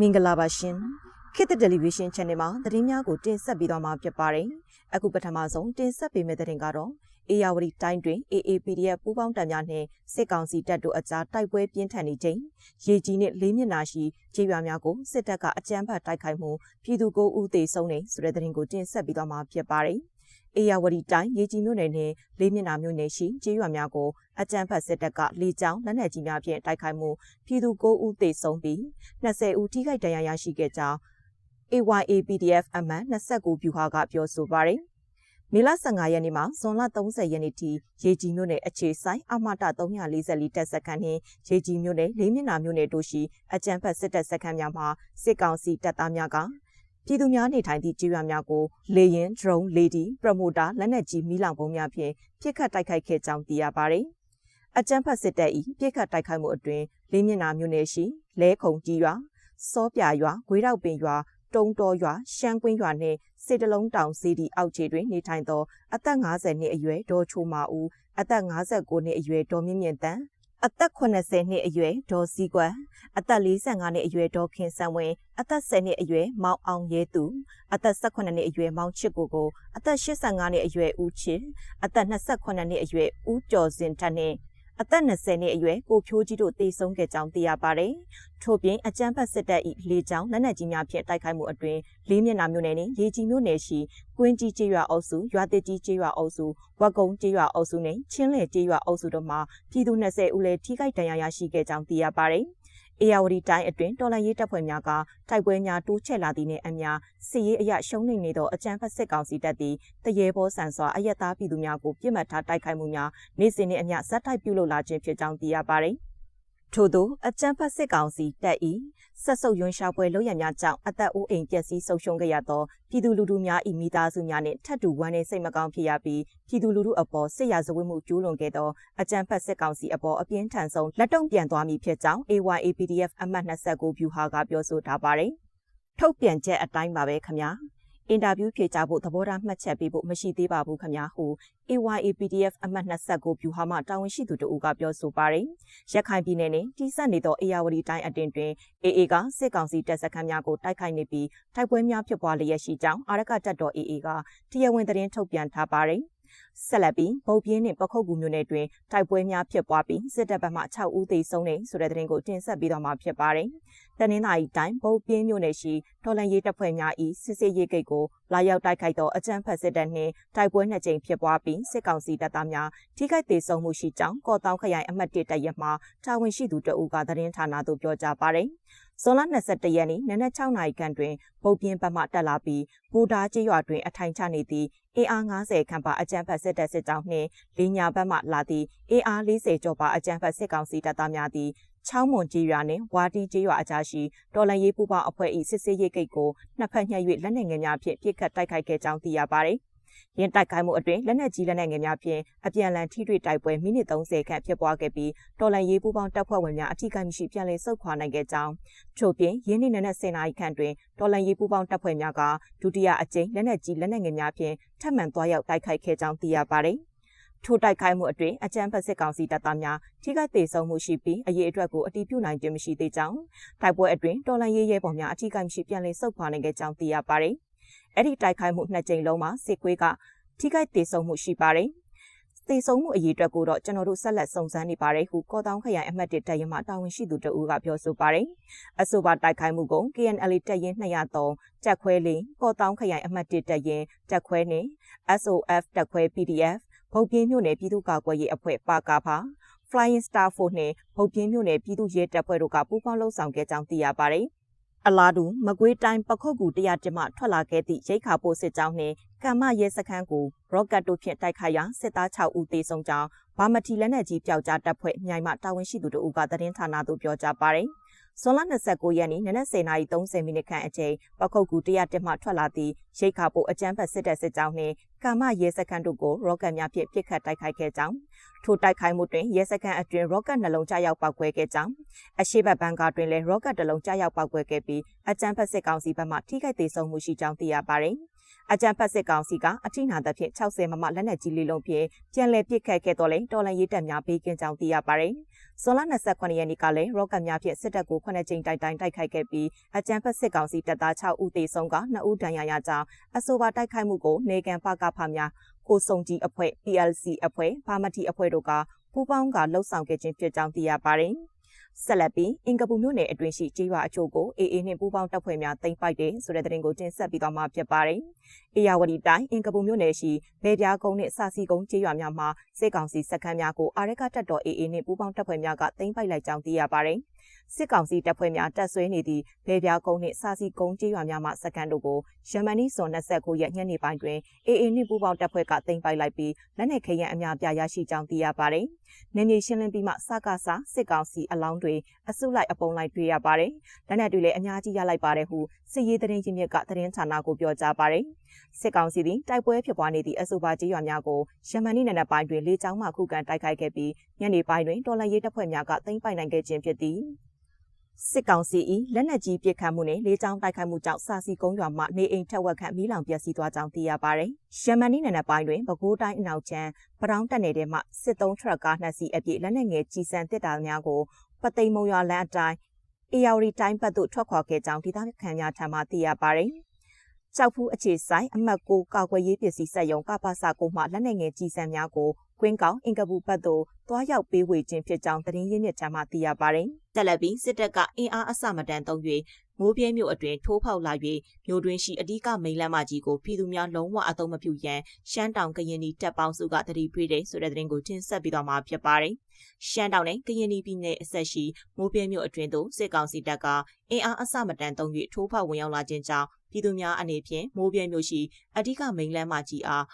မင်္ဂလာပါရှင်ခေတ်သစ်တယ်လီဗီရှင်း channel မှာသတင်းများကိုတင်ဆက်ပေးသွားမှာဖြစ်ပါတယ်အခုပထမဆုံးတင်ဆက်ပေးမယ့်သတင်းကတော့အေယာဝတီတိုင်းတွင် AAPDF ပူးပေါင်းတပ်များနှင့်စစ်ကောင်စီတပ်တို့အကြားတိုက်ပွဲပြင်းထန်နေချိန်ရေကြီးနှင့်လေးမျက်နှာရှိခြေရွာများကိုစစ်တပ်ကအကြမ်းဖက်တိုက်ခိုက်မှုပြည်သူကိုဦးသေဆုံးနေဆိုတဲ့သတင်းကိုတင်ဆက်ပေးသွားမှာဖြစ်ပါတယ် အေယာဝတီတိုင်းရေကြီးမြို့နယ်နဲ့လေးမျက်နှာမြို့နယ်ရှိကျေးရွာများကိုအကြမ်းဖက်စစ်တပ်ကလေကြောင်းလက်နက်ကြီးများဖြင့်တိုက်ခိုက်မှုပြည်သူ9ဦးသေဆုံးပြီး20ဦးထိခိုက်ဒဏ်ရာရရှိခဲ့ကြောင်း AYAPDF အမှန်29ဗျူဟာကပြောဆိုပါတယ်။မေလ15ရက်နေ့မှာဇွန်လ30ရက်နေ့ထိရေကြီးမြို့နယ်အခြေဆိုင်အမတ344တပ်စခန်းနှင့်ရေကြီးမြို့နယ်လေးမျက်နှာမြို့နယ်တို့ရှိအကြမ်းဖက်စစ်တပ်စခန်းများမှာစစ်ကောင်စီတပ်သားများက ပြည်သူများနေထိုင်သည့်ကျေးရွာများကိုလေရင် drone လေဒီပရမိုတာလက်နက်ကြီးမီးလောင်ပုံများဖြင့်ပြစ်ခတ်တိုက်ခိုက်ခဲ့ကြောင်းသိရပါတယ်။အကြမ်းဖက်စစ်တပ်၏ပြစ်ခတ်တိုက်ခိုက်မှုအတွင်လေးမျက်နှာမြို့နယ်ရှိလဲခုံကြီးရွာစောပြရွာဂွေးတော့ပင်ရွာတုံးတော်ရွာရှမ်းကွင်းရွာနှင့်စစ်တလုံးတောင်စီဒီအောက်ခြေတွင်နေထိုင်သောအသက်50နှစ်အရွယ်ဒေါ်ချိုမာဦးအသက်59နှစ်အရွယ်ဒေါ်မြင့်မြင့်တန်း အသက်80နှစ်အရွယ်ဒေါ်စီကွမ်အသက်45နှစ်အရွယ်ဒေါ်ခင်ဆန်းဝင်းအသက်10နှစ်အရွယ်မောင်အောင်ရဲသူအသက်18နှစ်အရွယ်မောင်ချစ်ကိုကိုအသက်85နှစ်အရွယ်ဦးချစ်အသက်28နှစ်အရွယ်ဦးကျော်စင်ထက်နှင့် အသက်20နှစ်အရွယ်ကိုဖြိုးကြီးတို့တေဆုံးခဲ့ကြောင်းသိရပါတယ်။ထို့ပြင်အကြမ်းဖက်စစ်တပ်၏လေကြောင်းလက်နက်ကြီးများဖြင့်တိုက်ခိုက်မှုအတွင်လေးမျက်နှာမြို့နယ်နှင့်ရေကြီးမြို့နယ်ရှိကွင်းကြီးကျေးရွာအုပ်စုရွာတစ်ကြီးကျေးရွာအုပ်စုဝက်ကုန်းကျေးရွာအုပ်စုနှင့်ချင်းလယ်ကျေးရွာအုပ်စုတို့မှာပြည်သူ20ဦးလည်းထိခိုက်ဒဏ်ရာရရှိခဲ့ကြောင်းသိရပါတယ်။ အေယာဝတီတိုင်းအတွင်းတော်လန်ရေးတပ်ဖွဲ့များကတိုက်ပွဲများတိုးချဲ့လာသည့်နှင့်အမျှစစ်ရေးအရရှုံးနိမ့်နေသောအကြမ်းဖက်စစ်ကောင်စီတပ်သည်တရေဘောဆန်စွာအယက်သားပြည်သူများကိုပြစ်မှတ်ထားတိုက်ခိုက်မှုများနေ့စဉ်နှင့်အမျှဇက်တိုက်ပြုလုပ်လာခြင်းဖြစ်ကြောင်းသိရပါသည် ထို့သောအကြမ်းဖက်စစ်ကောင်စီတပ်၏ဆက်ဆုပ်ယွန်းရှာပွဲလုပ်ရများကြောင့်အသက်အိုးအိမ်ပျက်စီးဆုံးရှုံးခဲ့ရသောပြည်သူလူထုများ၏မိသားစုများနှင့်ထပ်တူဝမ်းနည်းစိတ်မကောင်းဖြစ်ရပြီးပြည်သူလူထုအပေါ်စစ်ရာဇဝတ်မှုကျူးလွန်ခဲ့သောအကြမ်းဖက်စစ်ကောင်စီအပေါ်အပြင်းထန်ဆုံးလက်တုံ့ပြန်သွားမည်ဖြစ်ကြောင်း AYAPDF အမှတ်29ဗျူဟာကပြောဆိုထားပါတယ်။ထုတ်ပြန်ချက်အတိုင်းပါပဲခင်ဗျာ။ အင်တာဗျူးဖြေကြားဖို့သဘောထားမှတ်ချက်ပေးဖို့မရှိသေးပါဘူးခင်ဗျာဟု AYAPDF အမှတ်29ဗျူဟာမှတာဝန်ရှိသူတို့ကပြောဆိုပါတယ်။ရခိုင်ပြည်နယ်နဲ့တိစက်နေသောအေယာဝတီတိုင်းအတင်တွင် AA ကစစ်ကောင်စီတပ်စခန်းများကိုတိုက်ခိုက်နေပြီးတိုက်ပွဲများဖြစ်ပွားလျက်ရှိကြောင်းအာရကတပ်တော် AA ကတရားဝင်သတင်းထုတ်ပြန်ထားပါတယ်။ဆက်လက်ပြီးဗုတ်ပြင်းနှင့်ပခုတ်ကူမြို့နယ်တွင်တိုက်ပွဲများဖြစ်ပွားပြီးစစ်တပ်ဘက်မှ6ဦးသေဆုံးတယ်ဆိုတဲ့သတင်းကိုတင်ဆက်ပေးတော့မှာဖြစ်ပါတယ်။ တနင်္သာရီတိုင်းဗုတ်ပြင်းမြို့နယ်ရှိတော်လန်ရေးတပ်ဖွဲ့များ၏စစ်စေးရေးဂိတ်ကိုလာရောက်တိုက်ခိုက်သောအကြမ်းဖက်စစ်တပ်နှင့်တိုက်ပွဲနှစ်ကြိမ်ဖြစ်ပွားပြီးစစ်ကောင်စီတပ်သားများထိခိုက်ဒေဆုံးမှုရှိကြောင်းကော့တောင်ခရိုင်အမှတ်1တပ်ရမှတာဝန်ရှိသူတအုပ်ကသတင်းဌာနသို့ပြောကြားပါတယ်။ဇွန်လ22ရက်နေ့နနက်6နာရီခန့်တွင်ပုတ်ပြင်းဘက်မှတက်လာပြီးပူဒါကျေးရွာတွင်အထိုင်ချနေသည့်အင်အား90ခန့်ပါအကြမ်းဖက်စစ်တပ်စစ်ကြောင်းနှင့်လေးညာဘက်မှလာသည့်အင်အား40ကျော်ပါအကြမ်းဖက်စစ်ကောင်စီတပ်သားများသည် ချောင်းမွန်ကြီးရွာနှင့်ဝါတီကြီးရွာအကြားရှိတော်လန်ရေးပူပေါင်းအဖွဲ့၏စစ်ဆေးရေးဂိတ်ကိုနှစ်ဖက်ညှက်၍လက်နက်ငယ်များဖြင့်ပစ်ခတ်တိုက်ခိုက်ခဲ့ကြောင်းသိရပါသည်။ရင်တိုက်ခိုက်မှုအတွင်းလက်နက်ကြီးလက်နက်ငယ်များဖြင့်အပြန်အလှန်ထိတွေ့တိုက်ပွဲမိနစ်30ခန့်ဖြစ်ပွားခဲ့ပြီးတော်လန်ရေးပူပေါင်းတပ်ဖွဲ့ဝင်များအထိကိမရှိပြန်လည်ဆုတ်ခွာနိုင်ခဲ့ကြောင်းထို့ပြင်ရင်းနှီးနက်နက်10နာရီခန့်တွင်တော်လန်ရေးပူပေါင်းတပ်ဖွဲ့များကဒုတိယအကြိမ်လက်နက်ကြီးလက်နက်ငယ်များဖြင့်ထပ်မံသွားရောက်တိုက်ခိုက်ခဲ့ကြောင်းသိရပါသည်။ ထိုတိုက်ခိုက်မှုအတွင်းအကြမ်းဖက်စစ်ကောင်စီတပ်သားများထိခိုက်ဒေဆုံးမှုရှိပြီးအရေးအတွက်ကိုအတိပြုနိုင်ခြင်းမရှိသေးကြောင်းတိုက်ပွဲအတွင်းတော်လန်ရေးရဲဘော်များအထိကိမရှိပြန်လည်ဆုတ်ခွာနိုင်ခဲ့ကြောင်းသိရပါတယ်။အဲ့ဒီတိုက်ခိုက်မှုနှစ်ကြိမ်လုံးမှာစစ်ကွေးကထိခိုက်ဒေဆုံးမှုရှိပါတယ်။သေဆုံးမှုအရေးအတွက်ကိုတော့ကျွန်တော်တို့ဆက်လက်စုံစမ်းနေပါတယ်ဟုကော့တောင်းခရိုင်အမှတ်1တပ်ရင်းမှတာဝန်ရှိသူတဦးကပြောဆိုပါတယ်။အဆိုပါတိုက်ခိုက်မှုကို KNL တပ်ရင်း203တက်ခွဲလေးကော့တောင်းခရိုင်အမှတ်1တပ်ရင်းတက်ခွဲနဲ့ SOF တက်ခွဲ PDF ဗုတ်ပြင်းမြို့နယ်ပြည်သူ့ကာကွယ်ရေးအဖွဲ့ပါကာဖာ Flying Star Force နဲ့ဗုတ်ပြင်းမြို့နယ်ပြည်သူ့ရဲတပ်ဖွဲ့တို့ကပူးပေါင်းလှုပ်ဆောင်ခဲ့ကြောင်းသိရပါတယ်။အလားတူမကွေးတိုင်းပခုတ်ကူတရားကျမထွက်လာခဲ့သည့်ရိတ်ခါပိုးစစ်ကြောင်းနှင့်ကမ္မရဲစခန်းကိုရော့ကတ်တို့ဖြင့်တိုက်ခိုက်ရာစစ်သား6ဦးသေဆုံးကြောင်းဗမာတီလက်နက်ကြီးပျောက်ကြားတပ်ဖွဲ့မြိုင်မှတာဝန်ရှိသူတို့ကသတင်းဌာနသို့ပြောကြားပါတယ်။ ဇွန်လ29ရက်နေ့နနက်10:30မိနစ်ခန့်အချိန်ပခုတ်ကူ101မှထွက်လာသည့်ရိတ်ခါပိုအကြမ်းဖက်စစ်တပ်စစ်ကြောင်းနှင့်ကာမရဲစခန်းတို့ကိုရော့ကတ်များဖြင့်ပစ်ခတ်တိုက်ခိုက်ခဲ့ကြောင်းထိုတိုက်ခိုက်မှုတွင်ရဲစခန်းအတွင်းရော့ကတ်နှလုံးကျရောက်ပောက်ကွဲခဲ့ကြောင်းအရှိဘတ်ဘန်ကာတွင်လည်းရော့ကတ်တစ်လုံးကျရောက်ပောက်ကွဲခဲ့ပြီးအကြမ်းဖက်စစ်ကောင်စီဘက်မှထိခိုက်ဒေဆုံးမှုရှိကြောင်းသိရပါသည် အကြံဖတ်စစ်ကောင်စီကအထိနာသဖြင့်60မမလက်နက်ကြီးလေးလုံးဖြင့်ပြန်လည်ပစ်ခတ်ခဲ့တော်လဲတော်လန်ရေးတပ်များဘေးကင်းကြောင်းသိရပါတယ်။ဇွန်လ28ရက်နေ့ကလည်းရော့ကတ်များဖြင့်စစ်တပ်ကို9ကြိမ်တိုက်တိုင်းတိုက်ခိုက်ခဲ့ပြီးအကြံဖတ်စစ်ကောင်စီတပ်သား6ဦးသေဆုံးက2ဦးဒဏ်ရာရကြောင်းအဆိုပါတိုက်ခိုက်မှုကိုနေကန်ပကဖများကိုစုံကြီးအဖွဲ့ PLC အဖွဲ့ဘာမတီအဖွဲ့တို့ကပူးပေါင်းကလှုပ်ဆောင်ခဲ့ခြင်းဖြစ်ကြောင်းသိရပါတယ်။ ဆက်လက်ပြီးအင်ကပူမြို့နယ်အတွင်းရှိကြေးရွာအချို့ကိုအေအေနှင့်ပူးပေါင်းတပ်ဖွဲ့များတင်ပိုက်တယ်ဆိုတဲ့သတင်းကိုတင်ဆက်ပြီးတော့မှဖြစ်ပါတယ်။အေယာဝတီတိုင်းအင်ကပူမြို့နယ်ရှိဘဲပြားကုန်းနှင့်စာစီကုန်းကြေးရွာများမှာစစ်ကောင်စီစခန်းများကိုအာရကတပ်တော်အေအေနှင့်ပူးပေါင်းတပ်ဖွဲ့များကတင်ပိုက်လိုက်ကြောင်းသိရပါတယ်။ စစ်ကောင်စီတပ်ဖွဲ့များတပ်ဆွဲနေသည့်ဘဲပြားကုန်းနှင့်စာစီကုန်းကြေးရွာများမှစကန်တို့ကိုယမန်နီဇွန်29ရက်ညနေပိုင်းတွင်အေအေနှင့်ပူးပေါင်းတပ်ဖွဲ့ကတင်ပိုက်လိုက်ပြီးလက်နက်ခဲယမ်းအများပြားရရှိကြောင်းသိရပါတယ်။နေမြေရှင်းလင်းပြီးမှစကားစားစစ်ကောင်စီအလောင်းတွေအစုလိုက်အပုံလိုက်တွေ့ရပါတယ်။လက်နက်တွေလည်းအများကြီးရလိုက်ပါတယ်ဟုစစ်ရေးသတင်းရင်းမြစ်ကသတင်းဌာနကိုပြောကြားပါတယ်။စစ်ကောင်စီသည်တိုက်ပွဲဖြစ်ပွားနေသည့်အဆိုပါကြေးရွာများကိုယမန်နီနနက်ပိုင်းတွင်လေကြောင်းမှခုခံတိုက်ခိုက်ခဲ့ပြီးညနေပိုင်းတွင်တော်လန်ရေးတပ်ဖွဲ့များကသိမ်းပိုက်နိုင်ခဲ့ခြင်းဖြစ်သည်။ စစ်ကောင်စီ၏လက်နက်ကြီးပစ်ခတ်မှုနဲ့လေကြောင်းတိုက်ခိုက်မှုကြောင့်စာစီကုန်းရွာမှနေအိမ်ထက်ဝက်ခန့်မီးလောင်ပျက်စီးသွားကြောင်းသိရပါတယ်။ရှမန်နီနယ်နပိုင်းတွင်ပဲခူးတိုင်းအနောက်ချမ်းပတောင်းတက်နယ်မှစစ်သုံးထရက်ကားနှစ်စီးအပြည့်လက်နက်ငယ်ကြီးစံတစ်တာများကိုပသိမ်မုံရွာလမ်းအတိုင်းအေယာဝတီတိုင်းဘက်သို့ထွက်ခွာခဲ့ကြောင်းဒေသခံများထံမှသိရပါတယ်။ကြောက်ဖူးအခြေဆိုင်အမှတ်ကိုကာကွယ်ရေးပစ္စည်းစက်ရုံကပ္ပစကုမှလက်နက်ငယ်ကြီးစံများကို ကွင်းကောင်အင်ကပူဘတ်သို့တွားရောက်ပေးဝေခြင်းဖြစ်ကြောင်းသတင်းရင်းမြစ်ထံမှသိရပါတယ်။တက်လက်ပြီးစစ်တပ်ကအင်အားအဆမတန်သုံး၍မိုးပြဲမြို့အတွင်ထိုးဖောက်လာ၍မြို့တွင်ရှိအ धिक မိန်လမ်းမကြီးကိုပြည်သူများလုံးဝအသုံးမပြုရန်ရှမ်းတောင်ကရင်နီတပ်ပေါင်းစုကတတိပြည့်တဲ့ဆိုတဲ့သတင်းကိုတင်ဆက်ပြီးတော့မှာဖြစ်ပါတယ်။ရှမ်းတောင်နဲ့ကရင်နီပြည်နယ်အဆက်ရှိမိုးပြဲမြို့အတွင်သို့စစ်ကောင်စီတပ်ကအင်အားအဆမတန်သုံး၍ထိုးဖောက်ဝင်ရောက်လာခြင်းကြောင့်ပြည်သူများအနေဖြင့်မိုးပြဲမြို့ရှိအ धिक မိန်လမ်းမကြီးအား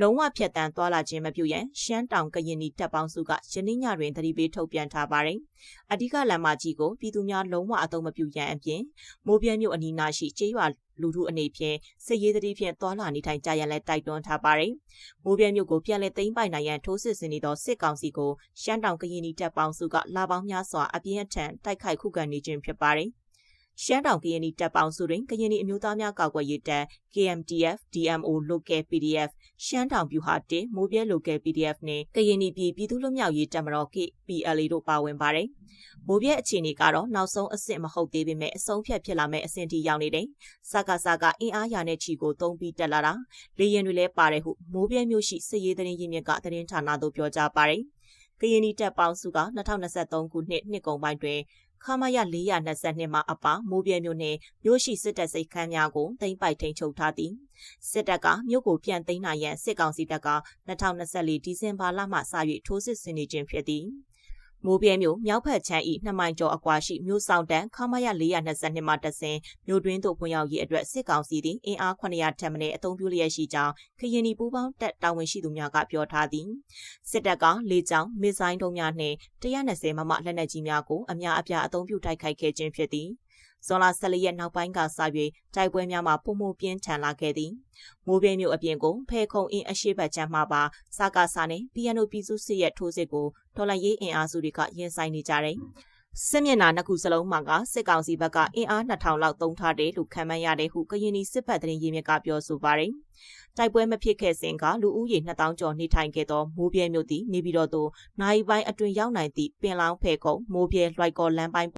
လုံးဝဖြတ်တန်းသွားလာခြင်းမပြုရန်ရှမ်းတောင်ကရင်နီတပ်ပေါင်းစုကယနေ့ညတွင်သတိပေးထုတ်ပြန်ထားပါတယ်။အဓိကလမ်းမကြီးကိုပြည်သူများလုံးဝအသုံးမပြုရန်အပြင်မိုးပြဲမြို့အနီးနားရှိကျေးရွာလူထုအနေဖြင့်စစ်ရေးသတိဖြင့်သွာလာနေထိုင်ကြရန်လည်းတိုက်တွန်းထားပါတယ်။မိုးပြဲမြို့ကိုပြန်လည်သိမ်းပိုက်နိုင်ရန်ထိုးစစ်ဆင်နေသောစစ်ကောင်စီကိုရှမ်းတောင်ကရင်နီတပ်ပေါင်းစုကလာပေါင်းများစွာအပြင်းအထန်တိုက်ခိုက်ခုခံနေခြင်းဖြစ်ပါတယ်။ ရှမ်းတောင်ကရင်နီတပ်ပေါင်းစုတွင်ကရင်နီအမျိုးသားများကာကွယ်ရေးတပ် KMTF DMO Local PDF ရှမ်းတောင်ပြူဟာတင်မိုးပြဲ Local PDF နှင့်ကရင်နီပြည်ပြည်သူ့လွတ်မြောက်ရေးတပ်မတော် KPLA တို့ပါဝင်ပါတယ်။မိုးပြဲအခြေအနေကတော့နောက်ဆုံးအဆင့်မဟုတ်သေးပေမဲ့အဆုံးဖြတ်ဖြစ်လာမဲ့အဆင့်ထိရောက်နေတယ်။စကားစကားအင်အားရတဲ့ချီကိုသုံးပြီးတက်လာတာလေရင်တွေလည်းပါတယ်ဟုမိုးပြဲမျိုးရှိစစ်ရေးသတင်းရင်းမြစ်ကသတင်းဌာနသို့ပြောကြားပါတယ်။ကရင်နီတပ်ပေါင်းစုက2023ခုနှစ်နှစ်ကုန်ပိုင်းတွင် ခမရ422မှာအပါမိုးပြဲမြို့နယ်မြို့ရှိစစ်တပ်စိတ်ခန်းများကိုသိမ်းပိုက်ထိန်ချုပ်ထားသည်စစ်တပ်ကမြို့ကိုပြန်သိမ်းနိုင်ရန်စစ်ကောင်စီတပ်က2024ဒီဇင်ဘာလမှစ၍ထိုးစစ်ဆင်နေခြင်းဖြစ်သည် မိုးပြဲမြို့မြောက်ဖက်ချမ်းဤနှစ်မိုင်ကျော်အကွာရှိမြို့ဆောင်တန်းခမရ422မှာတဆင်မြို့တွင်းသို့ဖွင့်ရောက်ရေးအတွက်စစ်ကောင်စီသည်အင်အား900ထက်မနည်းအုံပြုလျက်ရှိကြောင်းခရင်ဒီပူးပေါင်းတပ်တာဝန်ရှိသူများကပြောထားသည်စစ်တပ်ကလေကြောင်းမစ်ဇိုင်းတုံးများနှင့်120မမလက်နက်ကြီးများကိုအများအပြားအုံပြုတိုက်ခိုက်ခဲ့ခြင်းဖြစ်သည် ဇွန်လ14ရက်နောက်ပိုင်းကစ၍တိုက်ပွဲများမှာပုံမှုပြင်းထန်လာခဲ့သည်။မိုးပြင်းမြို့အပြင်ကိုဖဲခုံအင်းအရှိတ်ချမ်းမှပါစကားစာနဲ့ပီယနိုပြည်စုစစ်ရဲ့ထိုးစစ်ကိုဒေါ်လာရေးအင်အားစုတွေကရင်ဆိုင်နေကြတယ်။စစ်မျက်နှာနှစ်ခုစလုံးမှာကစစ်ကောင်စီဘက်ကအင်အား2000လောက်သုံးထားတယ်လို့ခန့်မှန်းရတယ်ဟုကရင်နီစစ်ဖက်သတင်းရင်းမြစ်ကပြောဆိုပါတယ်။တိုက်ပွဲမဖြစ်ခဲ့စဉ်ကလူဦးရေ2000ကျော်နေထိုင်ခဲ့သောမိုးပြဲမြို့သည်နေပြည်တော်သို့နိုင်ပိုင်းအတွင်ရောက်နိုင်သည့်ပင်လောင်းဖဲကုန်းမိုးပြဲလွိုက်ကော်လမ်းပိုင်း